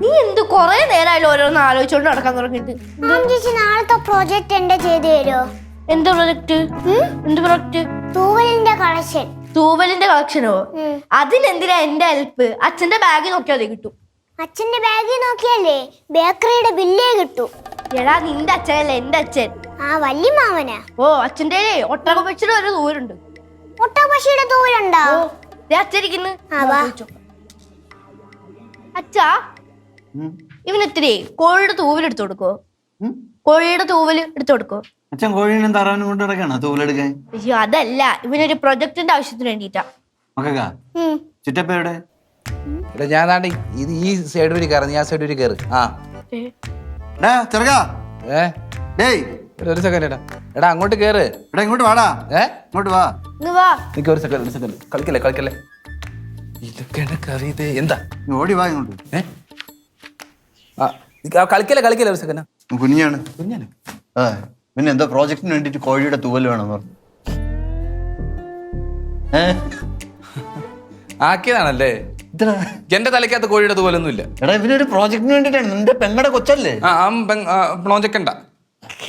നീ എന്ത് കൊറേ നേരമായാലും ഓരോന്ന് ആലോചിച്ചോണ്ട് നടക്കാൻ തുടങ്ങിയിട്ട്? മാം ചേച്ചി നാളത്തെ പ്രോജക്റ്റ് എന്റെ ചെയ്തു തരുമോ എന്ത് പ്രൊജക്ട് എന്ത് പ്രൊജക്ട് തൂവലിന്റെ കളക്ഷൻ തൂവലിന്റെ കളക്ഷനോ അതിനെന്തിനാ എന്റെ ഹെൽപ്പ് അച്ഛന്റെ ബാഗ് നോക്കിയാൽ മതി കിട്ടും. അച്ഛന്റെ ബാഗിൽ നോക്കിയാലേ ബേക്കറിയുടെ ബില്ലേ കിട്ടൂ. എടാ നിന്റെ അച്ഛനല്ല എന്റെ അച്ഛൻ. ആ വല്യ മാമനാ? ഓ അച്ഛന്റെ ഒട്ടക പക്ഷിയുടെ ഒരു ദൂരുണ്ട് മുട്ടപ്പശിയുടെ തൂവലുണ്ടോ? ഓ ദേ അച്ഛരിക്കുന്നു ആ, വാ. അച്ഛാ ഇവനെത്തിരി കോഴിയുടെ തൂവൽ എടുത്തു കൊടുക്കോ? കോഴിയുടെ തൂവൽ എടുത്തു കൊടുക്കോ? അച്ഛൻ കോഴീനും താറാവിനും കൊണ്ട് കിടക്കാണ് തൂവലെടുക്കാൻ? അയ്യോ അതല്ല. ഇവനൊരു പ്രൊജക്ടിന്റെ ആവശ്യത്തിന് വേണ്ടിട്ടാ മക്കക്കാ ഉം. ചുറ്റപ്പയുടെ എടാ ഞാൻ ഇത് ഈ സൈഡ് വഴി കയറി നീ ആ സൈഡ് വഴി കയറി. ആ. എടാ ചെറുക്കാ. ഏ? ഡേയ്. എടാ, ഒരു സെക്കൻഡ് എടാ. എടാ അങ്ങോട്ട് കയറ്. എടാ ഇങ്ങോട്ട് വാടാ. ഏ? ഇങ്ങോട്ട് വാ. ഇങ്ങ് വാ. നിക്ക് ഒരു സെക്കൻഡ് ഒരു സെക്കൻഡ് കളിക്കല്ലേ കളിക്കല്ലേ. ഇതൊക്കെയാണ് കറി ഇത് എന്താ? നീ ഓടി വാ ഇങ്ങോട്ട്. ഏ? കളിക്കല കളിക്കല്ലേ ഒരു സെക്കൻഡ് കുഞ്ഞാണ് കുഞ്ഞാണ് ആ പിന്നെ എന്തോ പ്രോജക്റ്റിന് വേണ്ടിട്ട് കോഴിയുടെ തൂവൽ വേണമെന്ന് പറഞ്ഞു. ആക്കിയതാണല്ലേ? എന്റെ തലയ്ക്കകത്ത് കോഴിയുടെ തൂവലൊന്നും ഇല്ല എടാ ഇവനൊരു പ്രോജക്റ്റിന് വേണ്ടിട്ടാണ് നിന്റെ പെങ്ങടെ കൊച്ചല്ലേ? ആ ആ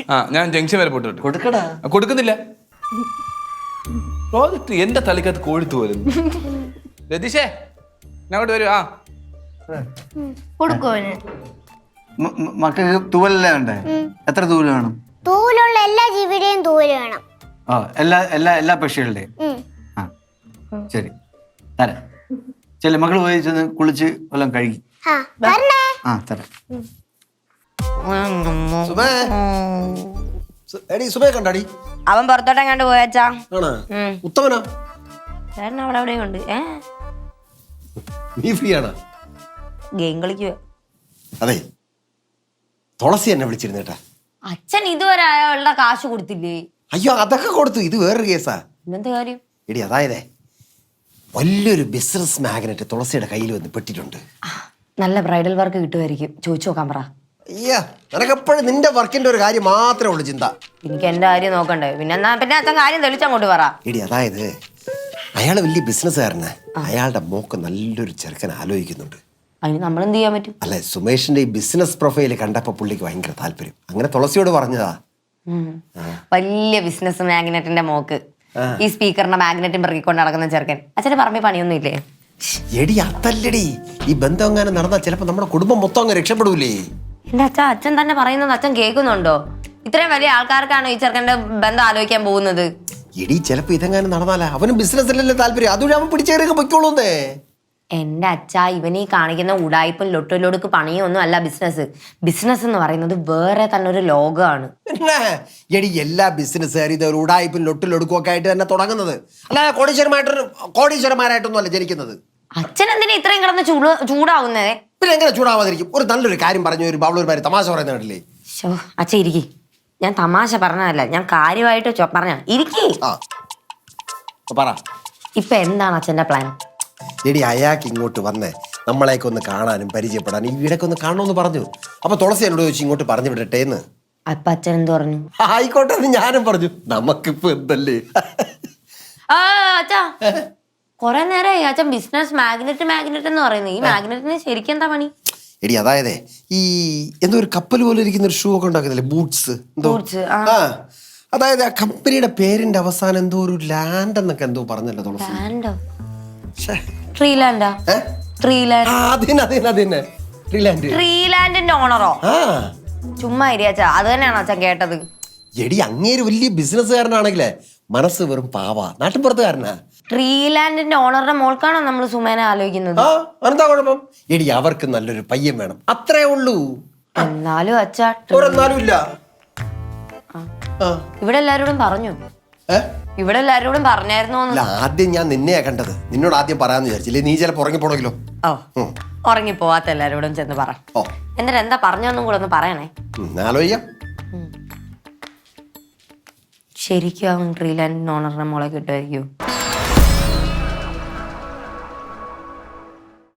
ആ, ഞാൻ ജംഗ്ഷൻ വരെ പോയിട്ട് വരട്ടെ. കൊടുക്കടാ. കൊടുക്കുന്നില്ല. പ്രോജക്റ്റ് എന്റെ തലയ്ക്കകത്ത് കോഴി തൂവലുന്നു രതീഷേ ഞാൻ അങ്ങോട്ട് വരൂ. ആ. കൊടുക്കോ അവന്. മ- മ- മക്കൾക്ക് തൂവലല്ലേ വേണ്ടേ എത്ര തൂവൽ വേണം? തൂവലുള്ള എല്ലാ ജീവിയുടെയും തൂവൽ വേണം. ആ എല്ലാ എല്ലാ എല്ലാ പക്ഷികളുടെയും? ആ ശരി. തരാം. ചില മക്കൾ പോയി ചെന്ന് കുളിച്ച് വല്ലതും കഴുകി ആ തരാം. എടി സുബേ കണ്ടാടി? അവൻ പുറത്തോട്ടെങ്ങാണ്ട് പോയച്ചാ? ആണ്? ഉം. ഉത്തമനാ? ചേട്ടൻ അവിടെ എവിടെയും ഉണ്ട് ഏ? നീ ഫ്രീ ആണ് ഗെയിം കളിക്കുക അതെ. തുളസി എന്നെ വിളിച്ചിരുന്നേട്ടാ അച്ഛൻ ഇതുവരെ അയാളുടെ കാശ് കൊടുത്തില്ലേ? അയ്യോ അതൊക്കെ കൊടുത്തു. ഇത് വേറൊരു കേസാ. ഇന്നെന്ത് കാര്യം? എടി അതായതേ. വലിയൊരു ബിസിനസ് മാഗ്നറ്റ് തുളസിയുടെ കയ്യിൽ വന്ന് പെട്ടിട്ടുണ്ട്. നല്ല ബ്രൈഡൽ വർക്ക് കിട്ടുമായിരിക്കും. ചോദിച്ചു നോക്കാൻ പറ. അയ്യാ നിനക്കെപ്പോഴും നിന്റെ വർക്കിന്റെ ഒരു കാര്യം മാത്രമേ ഉള്ളൂ ചിന്ത. എനിക്ക് എന്റെ കാര്യം നോക്കണ്ടേ. പിന്നെ എന്നാ പിന്നെ അച്ഛൻ കാര്യം തെളിച്ചങ്ങോട്ട് പറ. എടി അതായത് അയാൾ വലിയ ബിസിനസ്സുകാരനാ അയാളുടെ മോക്ക് നല്ലൊരു ചെറുക്കൻ ആലോചിക്കുന്നുണ്ട്. അതിന് നമ്മൾ എന്ത് ചെയ്യാൻ പറ്റും? അല്ലെ സുമേഷിന്റെ ഈ ബിസിനസ് പ്രൊഫൈൽ കണ്ടപ്പോ പുള്ളിക്ക് ഭയങ്കര താല്പര്യം. അങ്ങനെ തുളസിയോട് പറഞ്ഞതാ. വലിയ ബിസിനസ് മാഗ്നറ്റിന്റെ മോക്ക്. ഈ സ്പീക്കറിന്റെ മാഗ്നറ്റും പെറുക്കിക്കൊണ്ട് നടക്കുന്ന ചെറുക്കൻ. അച്ഛന്റെ പറമ്പിൽ പണിയൊന്നും ഇല്ലേ എടി അതല്ലടി. ഈ ബന്ധം അങ്ങനെ നടന്നാൽ ചിലപ്പോ നമ്മുടെ കുടുംബം മൊത്തം അങ്ങ് രക്ഷപ്പെടൂലേ? എന്റെ അച്ഛൻ അച്ഛൻ തന്നെ പറയുന്നത് അച്ഛൻ കേൾക്കുന്നുണ്ടോ? ഇത്രയും വലിയ ആൾക്കാർക്കാണ് ഈ ചെറുക്കന്റെ ബന്ധം ആലോചിക്കാൻ പോകുന്നത്. എടി ചിലപ്പോ ഇതെങ്ങനെ നടന്നാലാ? അവനും ബിസിനസ്സിലല്ലേ താല്പര്യം? അതുവഴി അവൻ പിടിച്ചേറിയൊക്കെ പൊയ്ക്കോളൂന്നേ. എന്റെ അച്ഛ ഇവനീ കാണിക്കുന്ന ഉടായ്പും ലൊട്ടലൊടുക്ക് പണിയൊന്നും അല്ല ബിസിനസ് ബിസിനസ് എന്ന് പറയുന്നത് വേറെ തന്നെ ഒരു ലോകമാണ്. പിന്നെ എടി എല്ലാ ബിസിനസ്സുകാരും ഇത് ഒരു ഉടായ്പും ലൊട്ടിലൊടുക്കും ഒക്കെ ആയിട്ട് തന്നെ തുടങ്ങുന്നത്. അല്ല കോടീശ്വരമായിട്ടൊരു കോടീശ്വരന്മാരായിട്ടൊന്നും അല്ല ജനിക്കുന്നത്. അച്ഛൻ എന്തിനാ ഇത്രയും കിടന്ന് ചൂട് ചൂടാവുന്നേ? പിന്നെ എങ്ങനെ ചൂടാവാതിരിക്കും? ഒരു നല്ലൊരു കാര്യം പറഞ്ഞു ഒരു ബാബളൂർ തമാശ പറയുന്ന കേട്ടില്ലേ ശോ അച്ഛ ഇരിക്കി. ഞാൻ തമാശ പറഞ്ഞതല്ല ഞാൻ കാര്യമായിട്ട് പറഞ്ഞ ഇരിക്കി. ആ. അപ്പൊ പറ. ഇപ്പൊ എന്താണ് അച്ഛന്റെ പ്ലാൻ എടി അയാൾക്ക് ഇങ്ങോട്ട് വന്നേ. നമ്മളെയൊക്കെ ഒന്ന് കാണാനും പരിചയപ്പെടാനും. ഈ വീടൊക്കെ ഒന്ന് കാണണമെന്ന് പറഞ്ഞു. അപ്പൊ തുളസി എന്നോട് ചോദിച്ചു ഇങ്ങോട്ട് പറഞ്ഞു വിടട്ടെ എന്ന് അപ്പച്ചൻ അച്ഛൻ എന്ത് പറഞ്ഞു? ആയിക്കോട്ടെ എന്ന് ഞാനും പറഞ്ഞു. നമുക്കിപ്പോ എന്തല്ലേ? ആ അച്ഛാ. കൊറേ നേരമായി അച്ഛൻ ബിസിനസ് മാഗ്നറ്റ് മാഗ്നറ്റ് എന്ന് പറയുന്നത് ഈ മാഗ്നറ്റിന് ശരിക്കും എന്താ പണി? എടി അതായത് ഈ എന്തോ ഒരു കപ്പൽ പോലെ ഇരിക്കുന്ന ഒരു ഷൂ ഒക്കെ ഉണ്ടാക്കുന്നില്ലേ? ബൂട്ട്സ് എന്തോ? Boots, ആ. ആ. അതായത് ആ കമ്പനിയുടെ പേരിന്റെ അവസാനം എന്തോ ഒരു ലാൻഡ് എന്നൊക്കെ എന്തോ പറഞ്ഞല്ലോ തുളസി. ലാൻഡോ ശ്ശേ. ട്രീ ലാൻഡാ ഏ? ആ, അതിന് അതിന് അതിന് ട്രീലാൻഡ് ട്രീ ലാൻഡിന്റെ ഓണറോ ആ. ചുമ്മാ ഇരിയാച്ചാ അത് തന്നെയാണോ അച്ഛൻ കേട്ടത്? എടി അങ്ങേര് വലിയ ബിസിനസ്സുകാരനാണെങ്കിലേ മനസ്സ് വെറും പാവ. നാട്ടിൻപുറത്തുകാരനാ. ട്രീലാൻഡിന്റെ ഓണറുടെ മോൾക്കാണോ നമ്മൾ സുമേനെ ആലോചിക്കുന്നത്? ആ എന്താ കുഴപ്പം? എടി അവർക്ക് നല്ലൊരു പയ്യൻ വേണം. അത്രേ ഉള്ളൂ. എന്നാലും അച്ഛാ ട്രീ- ഒരെന്നാലും ഇല്ല. ആ. ഇവിടെ എല്ലാരോടും പറഞ്ഞു. ഏ? ഇവിടെ എല്ലാരോടും പറഞ്ഞായിരുന്നു അല്ല ആദ്യം ഞാൻ നിന്നെയാ കണ്ടത്. നിന്നോട് ആദ്യം പറയാന്ന് വിചാരിച്ചില്ലേ? നീ ചില ചിലപ്പോ ഉറങ്ങിപ്പോണെങ്കിലോ ഓ ഉറങ്ങിപ്പോവാത്ത എല്ലാരോടും ചെന്ന് പറ. ഓ. എന്നിട്ട് എന്താ പറഞ്ഞൊന്നും കൂടെ ഒന്ന് പറയണേ. ഉം, ആലോചിക്കാം. ശരിക്കും അവൻ ട്രീ ലാൻഡിന്റെ ഓണറിന്റെ മോളെ കിട്ടുമായിരിക്കും.